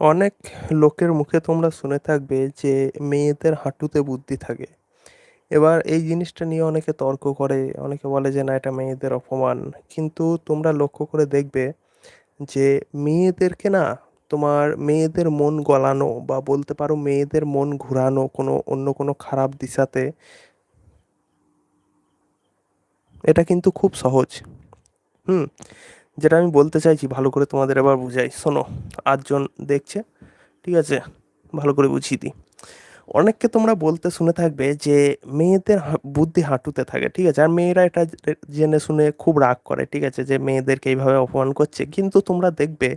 অনেক লোকের মুখে তোমরা শুনে থাকবে যে মেয়েদের হাঁটুতে বুদ্ধি থাকে। এবার এই জিনিসটা নিয়ে অনেকে তর্ক করে, অনেকে বলে যে না, এটা মেয়েদের অপমান। কিন্তু তোমরা লক্ষ্য করে দেখবে যে মেয়েদেরকে না, তোমার মেয়েদের মন গলানো বা বলতে পারো মেয়েদের মন ঘুরানো কোনো, অন্য কোনো খারাপ দিশাতে এটা কিন্তু খুব সহজ। হুম? যেটা আমি বলতে চাইছি, ভালো করে তোমাদের এবার বুঝাই। শোনো, আটজন দেখছে, ঠিক আছে? ভালো করে বুঝিয়ে দিই। অনেককে তোমরা বলতে শুনে থাকবে যে, মেয়েদের বুদ্ধি হাঁটুতে থাকে, ঠিক আছে? আর মেয়েরা এটা জেনে শুনে খুব রাগ করে, ঠিক আছে? যে মেয়েদেরকে এইভাবে অপমান করছে। কিন্তু তোমরা দেখবে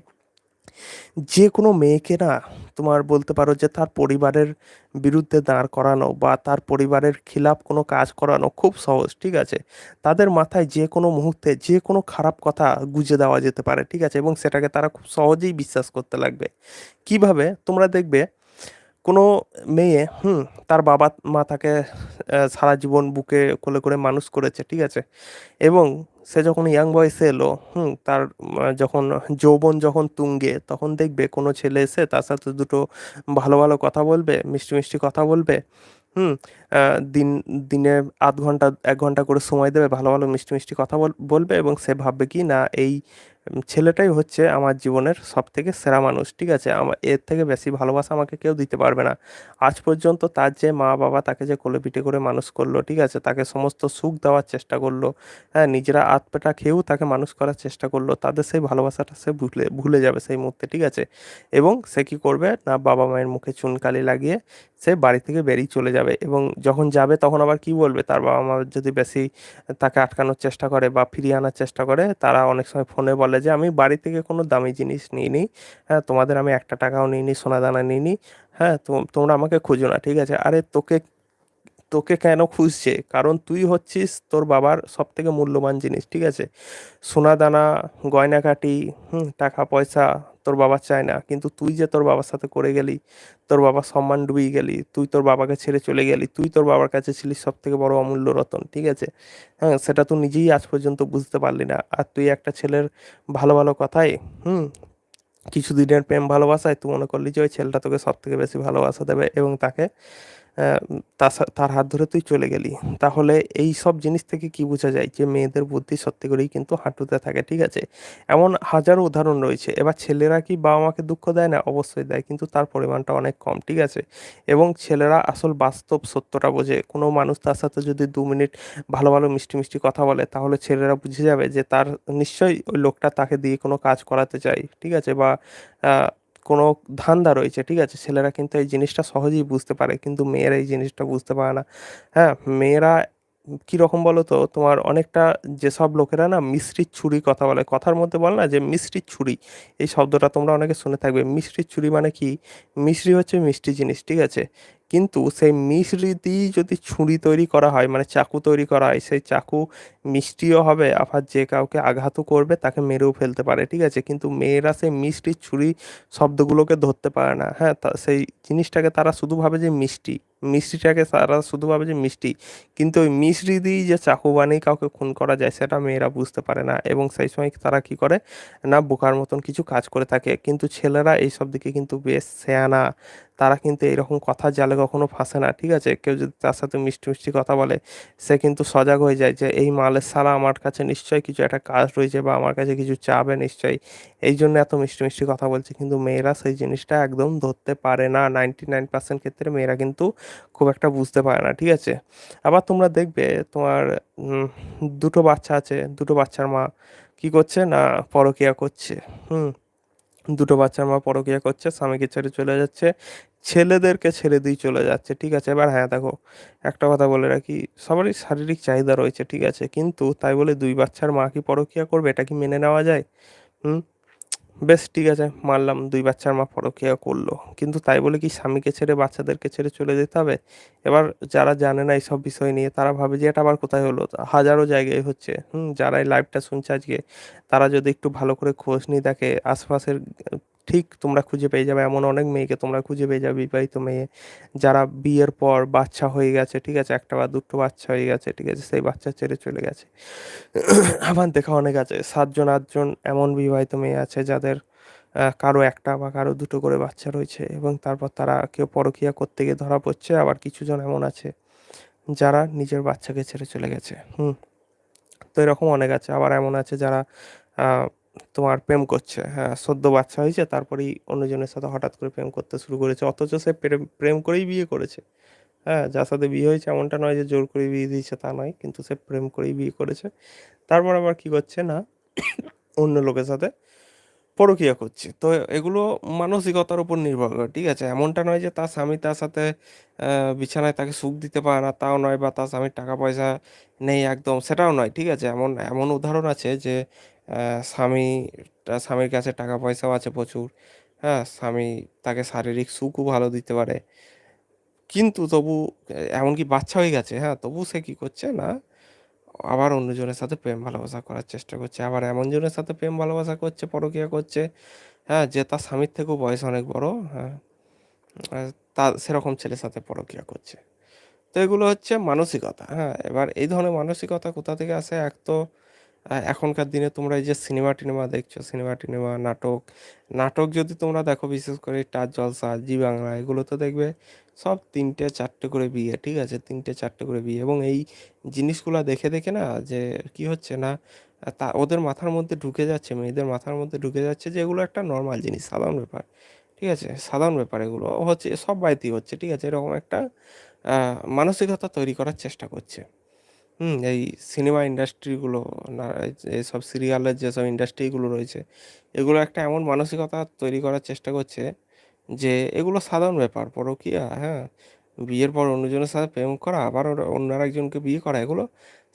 যে কোনো মেয়েকে না তোমার বলতে পারো যে তার পরিবারের বিরুদ্ধে দাঁড় করানো বা তার পরিবারের খিলাফ কোনো কাজ করানো খুব সহজ, ঠিক আছে? তাদের মাথায় যে কোনো মুহূর্তে যে কোনো খারাপ কথা গুজে দেওয়া যেতে পারে, ঠিক আছে? এবং সেটাকে তারা খুব সহজেই বিশ্বাস করতে লাগবে। কীভাবে? তোমরা দেখবে কোনো মেয়ে, হুম, তার বাবা মা তাকে সারা জীবন বুকে কোলে করে মানুষ করেছে, ঠিক আছে? এবং সে যখন ইয়াং বয়সে এলো, হুম, তার যখন যৌবন যখন তুঙ্গে, তখন দেখবে কোনো ছেলে এসে তার সাথে দুটো ভালো ভালো কথা বলবে, মিষ্টি মিষ্টি কথা বলবে, হুম দিন, দিনে আধ ঘণ্টা, এক ঘণ্টা করে সময় দেবে, ভালো ভালো মিষ্টি মিষ্টি কথা বল- বলবে এবং সে ভাববে কি না, এই ছেলেটাই হচ্ছে আমার জীবনের সব থেকে সেরা মানুষ, ঠিক আছে? আমার এর থেকে বেশি ভালোবাসা আমাকে কেউ দিতে পারবে না। আজ পর্যন্ত তার যে মা বাবা তাকে যে কোলে পিঠে করে মানুষ করল, ঠিক আছে? তাকে সমস্ত সুখ দেওয়ার চেষ্টা করল হ্যাঁ? নিজেরা আধ পেটা খেয়েও তাকে মানুষ করার চেষ্টা করল, তাদের সেই ভালোবাসাটা সে ভুলে ভুলে যাবে সেই মুহূর্তে, ঠিক আছে? এবং সে কী করবে? না বাবা মায়ের মুখে চুনকালি লাগিয়ে সে বাড়ি থেকে বেরিয়ে চলে যাবে এবং যখন যাবে তখন আবার কি বলবে? তার বাবা মা যদি বেশি তাকে আটকানোর চেষ্টা করে বা ফিরিয়ে আনার চেষ্টা করে, তারা অনেক সময় ফোনে বলে যে, আমি বাড়ি থেকে কোনো দামি জিনিস নিইনি। হ্যাঁ তোমাদের আমি একটা টাকাও নিইনি সোনা দানা নিইনি। হ্যাঁ তোমরা আমাকে খুঁজো না, ঠিক আছে? আরে, তোকে তোকে কেন খুঁজছে? কারণ তুই হচ্ছিস তোর বাবার সব থেকে মূল্যবান জিনিস, ঠিক আছে? সোনা দানা গয়নাকাটি হুম টাকা পয়সা তোর বাবা চায় না। কিন্তু তুই যে তোর বাবার সাথে করে গেলি, তোর বাবা সম্মান ডুবিয়ে গেলি, তুই তোর বাবাকে ছেড়ে চলে গেলি, তুই তোর বাবার কাছে ছিলিস সব থেকে বড় অমূল্য রতন, ঠিক আছে? হ্যাঁ সেটা তুই নিজেই আজ পর্যন্ত বুঝতে পারলি না। আর তুই একটা ছেলের ভালো ভালো কথায় হুম, কিছুদিনের প্রেম ভালোবাসায় তুই মনে করলি যে ওই ছেলেটা তোকে সব থেকে বেশি ভালোবাসা দেবে এবং তাকে তার হাত ধরে তুই চলে গেলি। তাহলে এই সব জিনিস থেকে কি বোঝা যায় যে মেয়েদের বুদ্ধি সত্যি করেই কিন্তু হাঁটুতে থাকে, ঠিক আছে? এমন হাজারো উদাহরণ রয়েছে। এবার ছেলেরা কি বাবা মাকে দুঃখ দেয়? না, অবশ্যই দেয়, কিন্তু তার পরিমাণটা অনেক কম, ঠিক আছে? এবং ছেলেরা আসল বাস্তব সত্যটা বোঝে। কোনো মানুষ তার সাথে যদি দু মিনিট ভালো ভালো, মিষ্টি মিষ্টি কথা বলে, তাহলে ছেলেরা বুঝে যাবে যে তার নিশ্চয়ই ওই লোকটা তাকে দিয়ে কোনো কাজ করাতে চায়, ঠিক আছে? বা কোনো ধান্দা রয়েছে, ঠিক আছে? ছেলেরা কিন্তু এই জিনিসটা সহজেই বুঝতে পারে, কিন্তু মেয়েরা এই জিনিসটা বুঝতে পারে না। হ্যাঁ মেয়েরা কীরকম বলো তো? তোমার অনেকটা যেসব লোকেরা না মিষ্টির ছুরি কথা বলে, কথার মধ্যে বল না যে মিষ্টির ছুরি, এই শব্দটা তোমরা অনেকে শুনে থাকবে। মিষ্টির ছুরি মানে কি? মিষ্টি হচ্ছে মিষ্টি জিনিস, ঠিক আছে? কিন্তু সেই মিশ্রি দিয়ে যদি ছুরি তৈরি করা হয় মানে চাকু তৈরি করা হয়, সেই চাকু মিষ্টিও হবে, আবার যে কাউকে আঘাতও করবে তাকে মেরেও ফেলতে পারে, ঠিক আছে? কিন্তু মেয়েরা সেই মিষ্টির ছুরি শব্দগুলোকে ধরতে পারে না। হ্যাঁ সেই জিনিসটাকে তারা শুধু ভাবে যে মিষ্টি। মিষ্টিটাকে তারা শুধু ভাবে যে মিষ্টি, কিন্তু ওই মিষ্টি দিয়েই যে চাকু বানিয়ে কাউকে খুন করা যায়, সেটা মেয়েরা বুঝতে পারে না এবং সেই সময় তারা কি করে না বোকার মতন কিছু কাজ করে থাকে। কিন্তু ছেলেরা এইসব দিকে কিন্তু বেশ সেয়ানা, তারা কিন্তু এরকম কথা জালে কখনো ফাঁসে না, ঠিক আছে? কেউ যদি তার সাথে মিষ্টি মিষ্টি কথা বলে, সে কিন্তু সজাগ হয়ে যায় যে, এই মালের সারা আমার কাছে নিশ্চয়ই কিছু একটা কাজ রয়েছে বা আমার কাছে কিছু চাবে নিশ্চয়ই। এই জন্য এত মিষ্টি মিষ্টি কথা বলছে, কিন্তু মেয়েরা সেই জিনিসটা একদম ধরতে পারে না। নাইনটি নাইন পার্সেন্ট ক্ষেত্রে মেয়েরা কিন্তু খুব একটা বুঝতে পারে না, ঠিক আছে? আবার তোমরা দেখবে তোমার দুটো বাচ্চা আছে, দুটো বাচ্চার মা কি করছে না পরকিয়া করছে, হুম? দুটো বাচ্চার মা পরকিয়া করছে, স্বামীকে ছেড়ে চলে যাচ্ছে, ছেলেদেরকে ছেড়ে দিয়ে চলে যাচ্ছে, ঠিক আছে? এবার হ্যাঁ দেখো, একটা কথা বলে রাখি, সবারই শারীরিক চাহিদা রয়েছে, ঠিক আছে? কিন্তু তাই বলে দুই বাচ্চার মা কি পরকিয়া করবে? এটা কি মেনে নেওয়া যায়? হুম? বেশ, ঠিক আছে, মারলাম। দুই বাচ্চার মা পরকিয়া করল। কিন্তু তাই বলে কি স্বামীকে ছেড়ে বাচ্চাদেরকে ছেড়ে চলে যেতে হবে? এবার যারা জানে না এইসব বিষয় নিয়ে, তারা ভাবে যে এটা আবার কোথায় হলো? হাজারো জায়গায় হচ্ছে। হুম যারা এই লাইভটা শুনছে আজকে, তারা যদি একটু ভালো করে খোঁজ নিয়ে দেখে, আশপাশের ঠিক তোমরা খুঁজে পেয়ে যাবে। এমন অনেক মেয়েকে তোমরা খুঁজে পেয়ে যাবে, বিবাহিত মেয়ে। যারা বিয়ের পর বাচ্চা হয়ে গেছে, ঠিক আছে? একটা বা দুটো বাচ্চা হয়ে গেছে, ঠিক আছে? সেই বাচ্চা ছেড়ে চলে গেছে। আমার দেখা অনেক আছে। সাতজন, আটজন এমন বিবাহিত মেয়ে আছে যাদের কারও একটা বা কারও দুটো করে বাচ্চা রয়েছে এবং তারপর তারা কেউ পরকীয়া করতে গিয়ে ধরা পড়ছে। আবার কিছুজন এমন আছে যারা নিজের বাচ্চাকে ছেড়ে চলে গেছে। হুম। তো এরকম অনেক আছে। আবার এমন আছে যারা তোমার প্রেম করছে। হ্যাঁ সদ্য বাচ্চা হয়েছে, তারপরেই অন্যজনের সাথে হঠাৎ করে প্রেম করতে শুরু করেছে। অথচ সে প্রেম প্রেম করেই বিয়ে করেছে। হ্যাঁ যার সাথে বিয়ে হয়েছে এমনটা নয় যে জোর করে বিয়ে দিয়েছে তা নয়, কিন্তু সে প্রেম করেই বিয়ে করেছে। তারপর আবার কি করছে না, অন্য লোকের সাথে পরকিয়া করছে। তো এগুলো মানসিকতার উপর নির্ভর করে, ঠিক আছে? এমনটা নয় যে তার স্বামী তার সাথে বিছানায় তাকে সুখ দিতে পারে না, তাও নয়, বা তার স্বামীর টাকা পয়সা নেই একদম, সেটাও নয়, ঠিক আছে? এমন এমন উদাহরণ আছে যে স্বামী তার স্বামীর কাছে টাকা পয়সাও আছে প্রচুর। হ্যাঁ স্বামী তাকে শারীরিক সুখও ভালো দিতে পারে। কিন্তু তবু, এমনকি বাচ্চা হয়ে গেছে হ্যাঁ তবু সে কি করছে না, আবার অন্যজনের সাথে প্রেম ভালোবাসা করার চেষ্টা করছে, আবার এমন জনের সাথে প্রেম ভালোবাসা করছে, পরকীয়া করছে হ্যাঁ যে তার স্বামীর থেকেও বয়স অনেক বড় হ্যাঁ আর তা সেরকম ছেলের সাথে পরকীয়া করছে। তো এগুলো হচ্ছে মানসিকতা হ্যাঁ এবার এই ধরনের মানসিকতা কোথা থেকে আসে? এক তো এখনকার দিনে তোমরা এই যে সিনেমা টিনেমা দেখছ, সিনেমা টিনেমা, নাটক নাটক যদি তোমরা দেখো বিশেষ করে স্টার জলসা, জি বাংলা, এগুলো তো দেখবে সব তিনটে, চারটে করে বিয়ে, ঠিক আছে? তিনটে, চারটে করে বিয়ে এবং এই জিনিসগুলো দেখে দেখে না যে কি হচ্ছে না তা ওদের মাথার মধ্যে ঢুকে যাচ্ছে, মেয়েদের মাথার মধ্যে ঢুকে যাচ্ছে যে এগুলো একটা নর্মাল জিনিস, সাধারণ ব্যাপার, ঠিক আছে? সাধারণ ব্যাপার এগুলো হচ্ছে সব বাড়িতেই হচ্ছে, ঠিক আছে? এরকম একটা মানসিকতা তৈরি করার চেষ্টা করছে। হুম, এই সিনেমা ইন্ডাস্ট্রিগুলো না এইসব সিরিয়ালের যেসব ইন্ডাস্ট্রিগুলো রয়েছে, এগুলো একটা এমন মানসিকতা তৈরি করার চেষ্টা করছে যে এগুলো সাধারণ ব্যাপার, পরকীয়া হ্যাঁ? বিয়ের পর অন্যজনের সাথে প্রেম করা, আবার অন্য আরেকজনকে বিয়ে করা, এগুলো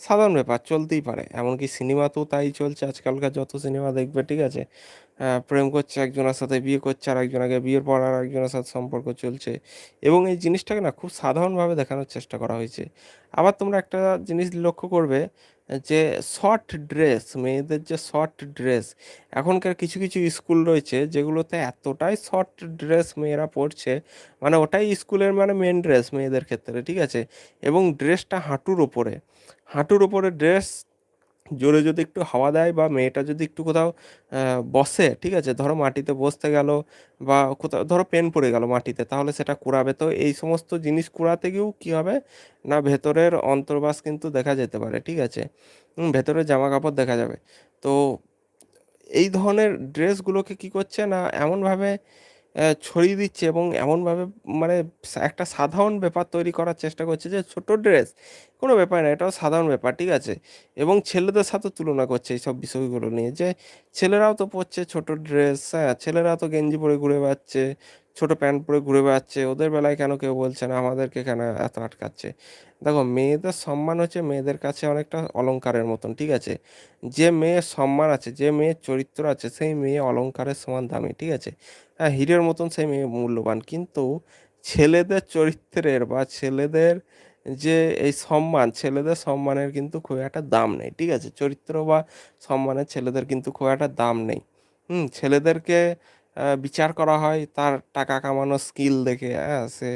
সাধারণ ব্যাপার, চলতেই পারে। এমনকি সিনেমাতেও তাই চলছে, আজকালকার যত সিনেমা দেখবে, ঠিক আছে? প্রেম করছে একজনের সাথে, বিয়ে করছে আর আগে বিয়ের পর আর একজনের সাথে সম্পর্ক চলছে। এবং এই জিনিসটাকে না খুব সাধারণভাবে দেখানোর চেষ্টা করা হয়েছে। আবার তোমরা একটা জিনিস লক্ষ্য করবে যে শর্ট ড্রেস মেয়েদের যে শর্ট ড্রেস এখনকার কিছু কিছু স্কুল রয়েছে যেগুলোতে এতটাই শর্ট ড্রেস মেয়েরা পরছে মানে ওটাই স্কুলের মানে মেন ড্রেস মেয়েদের ক্ষেত্রে, ঠিক আছে? এবং ড্রেসটা হাঁটুর ওপরে হাঁটুর ওপরে ড্রেস জোরে যদি একটু হাওয়া দেয় বা মেয়েটা যদি একটু কোথাও বসে, ঠিক আছে? ধরো মাটিতে বসতে গেল বা কোথাও, ধরো পেন পড়ে গেল মাটিতে, তাহলে সেটা কুড়াবে। তো এই সমস্ত জিনিস কুড়াতে গিয়েও কী হবে? না, ভেতরের অন্তর্বাস কিন্তু দেখা যেতে পারে, ঠিক আছে? ভেতরের জামা কাপড় দেখা যাবে। তো এই ধরনের ড্রেসগুলোকে কি করছে না, এমনভাবে ছড়িয়ে দিচ্ছে এবং এমনভাবে মানে একটা সাধারণ ব্যাপার তৈরি করার চেষ্টা করছে যে ছোট ড্রেস কোনো ব্যাপার না, এটাও সাধারণ ব্যাপার, ঠিক আছে? এবং ছেলেদের সাথে তুলনা করছে এইসব বিষয়গুলো নিয়ে যে ছেলেরাও তো পরছে ছোট ড্রেস হ্যাঁ ছেলেরাও তো গেঞ্জি পরে ঘুরে বেড়াচ্ছে, ছোট প্যান্ট পরে ঘুরে বেড়াচ্ছে, ওদের বেলায় কেন কেউ বলছে না, আমাদেরকে কেন এত আটকাচ্ছে? দেখো, মেয়েদের সম্মান হচ্ছে মেয়েদের কাছে অনেকটা অলংকারের মতন, ঠিক আছে? যে মেয়ের সম্মান আছে, যে মেয়ের চরিত্র আছে, সেই মেয়ে অলংকারের সমান দামি, ঠিক আছে? হ্যাঁ হিরের মতন সেই মেয়ে মূল্যবান, কিন্তু ছেলেদের চরিত্রের বা ছেলেদের যে এই সম্মান, ছেলেদের সম্মানের কিন্তু খুব একটা দাম নেই, ঠিক আছে? চরিত্র বা সম্মানের ছেলেদের কিন্তু খুব একটা দাম নেই। হুম, ছেলেদেরকে বিচার করা হয় তার টাকা কামানোর স্কিল দেখে হ্যাঁ? সে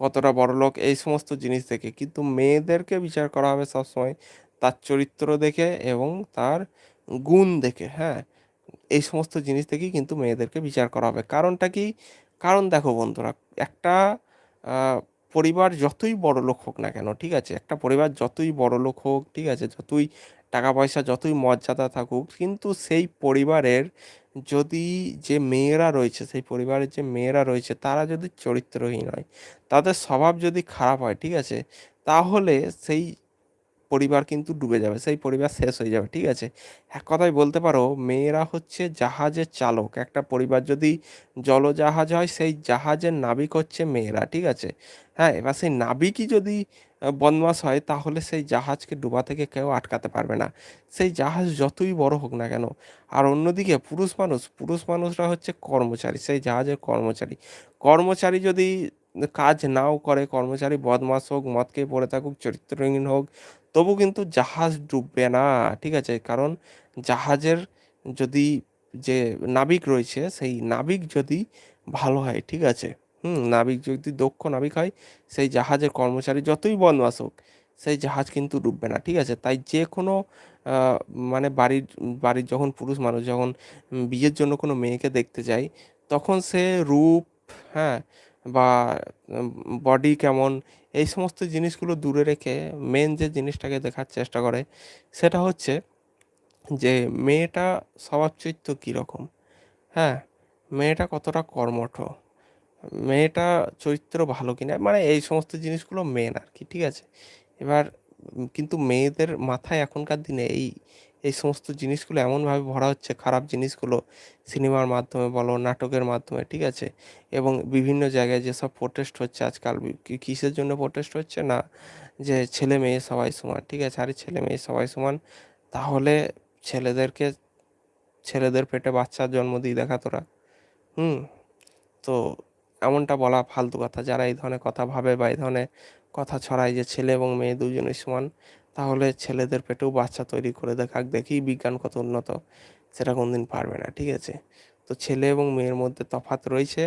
কতটা বড়লোক, এই সমস্ত জিনিস দেখে। কিন্তু মেয়েদেরকে বিচার করা হবে সবসময় তার চরিত্র দেখে এবং তার গুণ দেখে হ্যাঁ? এই সমস্ত জিনিস থেকেই কিন্তু মেয়েদেরকে বিচার করা হবে। কারণটা কি? কারণ দেখো বন্ধুরা, একটা পরিবার যতই বড় লোক হোক না কেন, ঠিক আছে? একটা পরিবার যতই বড় লোক হোক, ঠিক আছে? যতই টাকা পয়সা, যতই মর্যাদা থাকুক, কিন্তু সেই পরিবারের যদি যে মেয়েরা রয়েছে, সেই পরিবারের যে মেয়েরা রয়েছে, তারা যদি চরিত্রহীন হয়, তাদের স্বভাব যদি খারাপ হয়, ঠিক আছে? তাহলে সেই পরিবার কিন্তু ডুবে যাবে সেই পরিবার শেষ হয়ে যাবে ঠিক আছে? এক কথায় বলতে পারো মেয়েরা হচ্ছে জাহাজের চালক। একটা পরিবার যদি জলজাহাজ হয় সেই জাহাজের নাবিক হচ্ছে মেয়েরা ঠিক আছে? হ্যাঁ এবার সেই নাবিকই যদি আহ, বদমাশ হয় তাহলে সেই জাহাজকে ডুবা থেকে কেউ আটকাতে পারবে না। সেই জাহাজ যতই বড় হোক না কেন আর অন্যদিকে পুরুষ মানুষ পুরুষ মানুষরা হচ্ছে কর্মচারী সেই জাহাজের কর্মচারী। কর্মচারী যদি কাজ নাও করে কর্মচারী বদমাশ হোক মদ খেয়ে পড়ে থাকুক চরিত্রহীন হোক তবু কিন্তু জাহাজ ডুববে না, ঠিক আছে? কারণ জাহাজের যদি যে নাবিক রয়েছে, সেই নাবিক যদি ভালো হয়, ঠিক আছে? হুম, নাবিক যদি দক্ষ নাবিক হয়, সেই জাহাজের কর্মচারী যতই বদমাশ হোক, সেই জাহাজ কিন্তু ডুববে না, ঠিক আছে? তাই যে কোনো মানে বাড়ির বাড়ির যখন পুরুষ মানুষ যখন বিয়ের জন্য কোনো মেয়েকে দেখতে যায়, তখন সে রূপ হ্যাঁ বা বডি কেমন এই সমস্ত জিনিসগুলো দূরে রেখে মেন যে জিনিসটাকে দেখার চেষ্টা করে, সেটা হচ্ছে যে মেয়েটা স্বভাব চরিত্র কীরকম? হ্যাঁ মেয়েটা কতটা কর্মঠ? মেয়েটা চরিত্র ভালো কিনা? মানে এই সমস্ত জিনিসগুলো মেন আর কি, ঠিক আছে? এবার কিন্তু মেয়েদের মাথায় এখনকার দিনে এই এই সমস্ত জিনিসগুলো এমনভাবে ভরা হচ্ছে, খারাপ জিনিসগুলো সিনেমার মাধ্যমে বলো, নাটকের মাধ্যমে, ঠিক আছে? এবং বিভিন্ন জায়গায় যেসব প্রোটেস্ট হচ্ছে আজকাল কিসের জন্য প্রোটেস্ট হচ্ছে না? যে ছেলে মেয়ে সবাই সমান, ঠিক আছে? আরে ছেলে মেয়ে সবাই সমান, তাহলে ছেলেদেরকে, ছেলেদের পেটে বাচ্চার জন্ম দিয়ে দেখা তোরা। হুম? তো এমনটা বলা ফালতু কথা। যারা এই ধরনের কথা ভাবে বা এই ধরনের কথা ছড়ায় যে ছেলে এবং মেয়ে দুজনেই সমান তাহলে ছেলেদের পেটেও বাচ্চা তৈরি করে দেখাক দেখি বিজ্ঞান কত উন্নত। সেটা কোনদিন পারবে না, ঠিক আছে? তো ছেলে এবং মেয়ের মধ্যে তফাৎ রয়েছে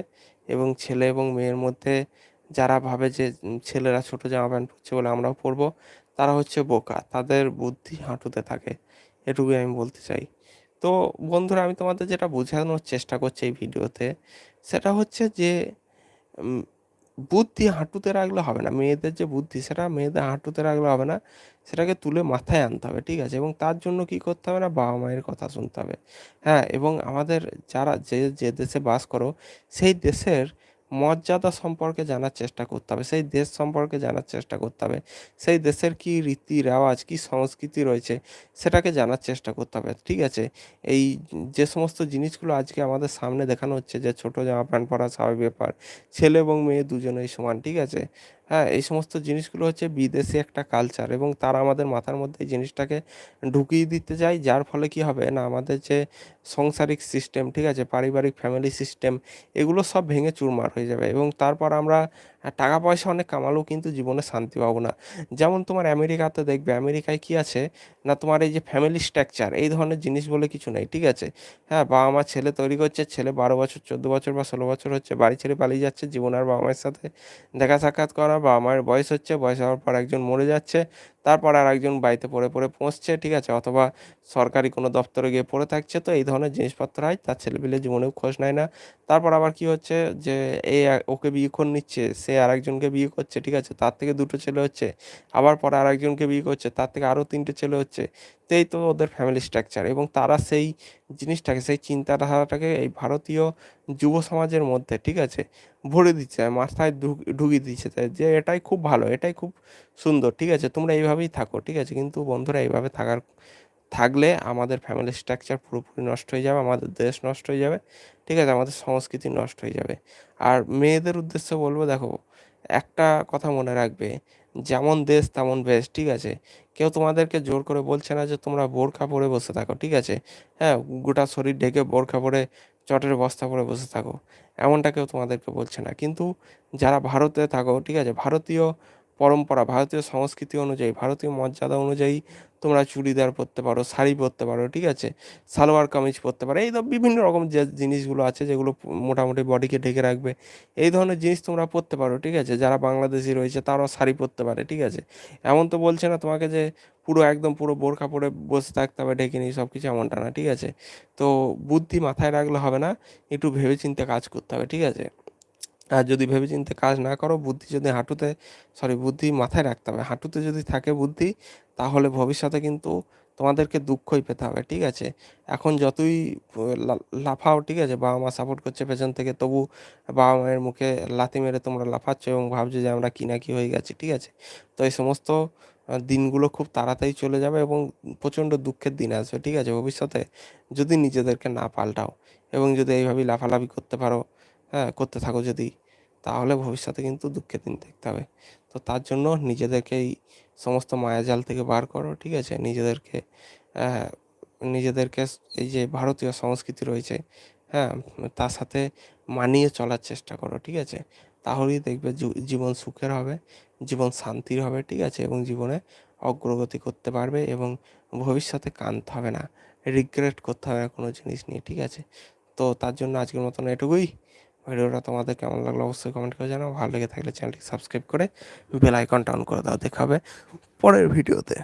এবং ছেলে এবং মেয়ের মধ্যে যারা ভাবে যে ছেলেরা ছোট জামা প্যান্ট পরছে বলে আমরাও পরবো, তারা হচ্ছে বোকা। তাদের বুদ্ধি হাঁটুতে থাকে, এটুকুই আমি বলতে চাই। তো বন্ধুরা, আমি তোমাদের যেটা বোঝানোর চেষ্টা করছি এই ভিডিওতে, সেটা হচ্ছে যে বুদ্ধি হাঁটুতে রাখলে হবে না। মেয়েদের যে বুদ্ধি, সেটা মেয়েদের হাঁটুতে রাখলে হবে না। সেটাকে তুলে মাথায় আনতে হবে, ঠিক আছে? এবং তার জন্য কি করতে হবে না? বাবা মায়ের কথা শুনতে হবে। হ্যাঁ এবং আমাদের যারা যে যে দেশে বাস করো, সেই দেশের মর্যাদা সম্পর্কে জানার চেষ্টা করতে হবে, সেই দেশ সম্পর্কে জানার চেষ্টা করতে হবে, সেই দেশের কি রীতি রেওয়াজ, কি সংস্কৃতি রয়েছে, সেটাকে জানার চেষ্টা করতে হবে, ঠিক আছে? এই যে সমস্ত জিনিসগুলো আজকে আমাদের সামনে দেখানো হচ্ছে, যে ছোট জামা প্যান্ট পরা স্বাভাবিক ব্যাপার, ছেলে এবং মেয়ে দুজনেই সমান, ঠিক আছে? হ্যাঁ এই সমস্ত জিনিসগুলো হচ্ছে বিদেশি একটা কালচার এবং তারা আমাদের মাথার মধ্যে এই জিনিসটাকে ঢুকিয়ে দিতে যায় যার ফলে কি হবে না, আমাদের যে সংসারিক সিস্টেম ঠিক আছে? পারিবারিক ফ্যামিলি সিস্টেম এগুলো সব ভেঙে চুরমার হয়ে যাবে এবং তারপর আমরা আহ, টাকা পয়সা অনেক কামালেও কিন্তু জীবনে শান্তি পাবো না। যেমন তোমার আমেরিকাতে দেখবে আমেরিকায় কি আছে? না তোমার এই যে ফ্যামিলি স্ট্রাকচার এই ধরনের জিনিস বলে কিছু নাই ঠিক আছে? হ্যাঁ বাবা মা ছেলে তৈরি করছে ছেলে বারো বছর চোদ্দ বছর বা ষোলো বছর হচ্ছে বাড়ি ছেড়ে পালিয়ে যাচ্ছে জীবন আর বাবা মায়ের সাথে দেখা সাক্ষাৎ করা বাবা মায়ের বয়স হচ্ছে বয়স হওয়ার পর একজন মরে যাচ্ছে তারপর আর একজন বাড়িতে পড়ে পড়ে পৌঁছছে, ঠিক আছে? অথবা সরকারি কোনো দপ্তরে গিয়ে পড়ে থাকছে, তো এই ধরনের জিনিসপত্র হয়, তার ছেলেপিলে জীবনেও খোঁজ নেয় না। তারপর আবার কি হচ্ছে যে এই ওকে বিয়ে করে নিচ্ছে, সে আর একজনকে বিয়ে করছে, ঠিক আছে? তার থেকে দুটো ছেলে হচ্ছে, আবার পরে আর একজনকে বিয়ে করছে, তার থেকে আরও তিনটে ছেলে হচ্ছে। তো এই তো ওদের ফ্যামিলি স্ট্রাকচার এবং তারা সেই জিনিসটাকে, সেই চিন্তাধারাটাকে এই ভারতীয় যুব সমাজের মধ্যে, ঠিক আছে, ভরে দিচ্ছে মাথায় ঢুক ঢুকিয়ে দিচ্ছে। যে এটাই খুব ভালো, এটাই খুব সুন্দর, ঠিক আছে, তোমরা এইভাবেই থাকো, ঠিক আছে, কিন্তু বন্ধুরা এইভাবে থাকার, থাকলে আমাদের ফ্যামিলি স্ট্রাকচার পুরোপুরি নষ্ট হয়ে যাবে, আমাদের দেশ নষ্ট হয়ে যাবে, ঠিক আছে, আমাদের সংস্কৃতি নষ্ট হয়ে যাবে। আর মেয়েদের উদ্দেশ্য বলব, দেখো, একটা কথা মনে রাখবে যেমন দেশ, তেমন বেশ ঠিক আছে? কেউ তোমাদেরকে জোর করে বলছে না যে তোমরা বোরখা পরে বসে থাকো, ঠিক আছে? হ্যাঁ গোটা শরীর ঢেকে বোরখা পরে, চটের বস্তা পরে বসে থাকো। এমনটা কেউ তোমাদেরকে বলছে না। কিন্তু যারা ভারতে থাকো, ঠিক আছে? ভারতীয় পরম্পরা, ভারতীয় সংস্কৃতি অনুযায়ী, ভারতীয় মর্যাদা অনুযায়ী তোমরা চুড়িদার পরতে পারো, শাড়ি পরতে পারো, ঠিক আছে? সালোয়ার কামিজ পরতে পারো, এই বিভিন্ন রকম যে জিনিসগুলো আছে যেগুলো মোটামুটি বডিকে ঢেকে রাখবে, এই ধরনের জিনিস তোমরা পরতে পারো, ঠিক আছে? যারা বাংলাদেশি রয়েছে তারাও শাড়ি পরতে পারে, ঠিক আছে? এমন তো বলছে না তোমাকে যে পুরো একদম পুরো বোরখা পরে বসে থাকতে হবে, ঢেকে নিয়ে সব কিছু এমনটা না, ঠিক আছে? তো বুদ্ধি মাথায় রাখলে হবে না, একটু ভেবেচিন্তে কাজ করতে হবে, ঠিক আছে? আর যদি ভেবেচিন্তে কাজ না করো, বুদ্ধি যদি হাঁটুতে সরি বুদ্ধি মাথায় রাখতে হবে। হাঁটুতে যদি থাকে বুদ্ধি, তাহলে ভবিষ্যতে কিন্তু তোমাদেরকে দুঃখই পেতে হবে, ঠিক আছে? এখন যতই লাফাও, ঠিক আছে? বাবা মা সাপোর্ট করছে পেছন থেকে, তবু বাবা মায়ের মুখে লাথি মেরে তোমরা লাফাচ্ছ এবং ভাবছ যে আমরা কি না কি হয়ে গেছি, ঠিক আছে? তো এই সমস্ত দিনগুলো খুব তাড়াতাড়ি চলে যাবে এবং প্রচণ্ড দুঃখের দিন আসবে, ঠিক আছে? ভবিষ্যতে যদি নিজেদেরকে না পাল্টাও এবং যদি এইভাবেই লাফালাফি করতে পারো হ্যাঁ করতে থাকো যদি তাহলে ভবিষ্যতে কিন্তু দুঃখের দিন দেখতে হবে। তো তার জন্য নিজেদেরকে এই সমস্ত মায়াজাল থেকে বার করো ঠিক আছে? নিজেদেরকে আহ, নিজেদেরকে এই যে ভারতীয় সংস্কৃতি রয়েছে হ্যাঁ তার সাথে মানিয়ে চলার চেষ্টা করো ঠিক আছে? তাহলেই দেখবে জীবন সুখের হবে জীবন শান্তির হবে ঠিক আছে? এবং জীবনে অগ্রগতি করতে পারবে এবং ভবিষ্যতে কাঁদতে হবে না রিগ্রেট করতে হবে না কোনো জিনিস নিয়ে ঠিক আছে? তো তার জন্য আজকের মতন এটুকুই। ভিডিওটা তোমাদের কেমন লাগল অবশ্যই কমেন্ট করে জানাও। ভালো লেগে থাকলে চ্যানেলটি সাবস্ক্রাইব করে বেল আইকনটা অন করে দাও। দেখাবে পরের ভিডিওতে।